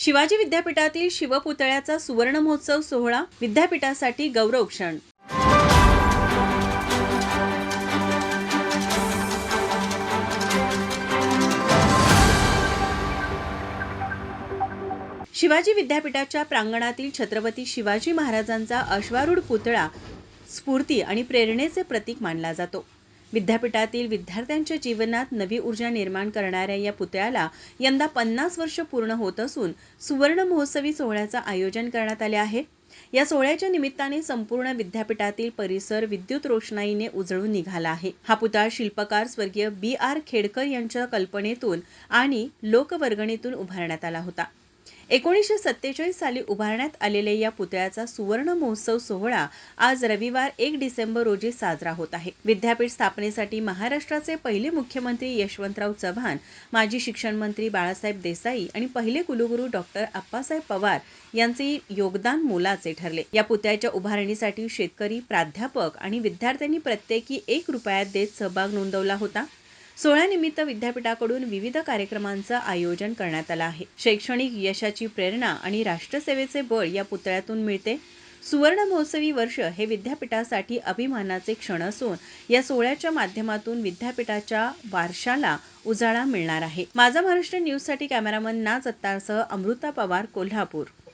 शिवाजी विद्यापीठातील शिवपुतळ्याचा सुवर्ण महोत्सव सोहळा विद्यापीठासाठी गौरव क्षण शिवाजी विद्यापीठाच्या प्रांगणातील छत्रपती शिवाजी महाराजांचा अश्वारूढ पुतळा स्फूर्ती आणि प्रेरणेचे प्रतीक मानला जातो. विद्यापीठातील विद्यार्थ्यांच्या जीवनात नवी ऊर्जा निर्माण करणाऱ्या या पुतळ्याला यंदा पन्नास वर्ष पूर्ण होत असून सुवर्ण महोत्सवी सोहळ्याचं आयोजन करण्यात आले आहे. या सोहळ्याच्या निमित्ताने संपूर्ण विद्यापीठातील परिसर विद्युत रोषणाईने उजळून निघाला आहे. हा पुतळा शिल्पकार स्वर्गीय बी आर खेडकर यांच्या कल्पनेतून आणि लोकवर्गणीतून उभारण्यात आला होता. एकोणीसशे सत्तेचाळीस साली उभारण्यात आलेल्या या पुतळ्याचा सुवर्ण महोत्सव सोहळा आज रविवार एक डिसेंबर रोजी साजरा होत आहे. विद्यापीठ स्थापनेसाठी महाराष्ट्राचे पहिले मुख्यमंत्री यशवंतराव चव्हाण माजी शिक्षण मंत्री बाळासाहेब देसाई आणि पहिले कुलगुरू डॉक्टर अप्पासाहेब पवार यांचे योगदान मोलाचे ठरले. या पुतळ्याच्या उभारणीसाठी शेतकरी प्राध्यापक आणि विद्यार्थ्यांनी प्रत्येकी एक रुपयात देत सहभाग नोंदवला होता. सोहळ्यानिमित्त विद्यापीठाकडून विविध कार्यक्रमांचं आयोजन करण्यात आलं आहे. शैक्षणिक यशाची प्रेरणा आणि राष्ट्रसेवेचे बळ या पुतळ्यातून मिळते. सुवर्ण महोत्सवी वर्ष हे विद्यापीठासाठी अभिमानाचे क्षण असून या सोहळ्याच्या माध्यमातून विद्यापीठाच्या वारशाला उजाळा मिळणार आहे. माझा महाराष्ट्र न्यूजसाठी कॅमेरामन नाज अत्तारसह अमृता पवार कोल्हापूर.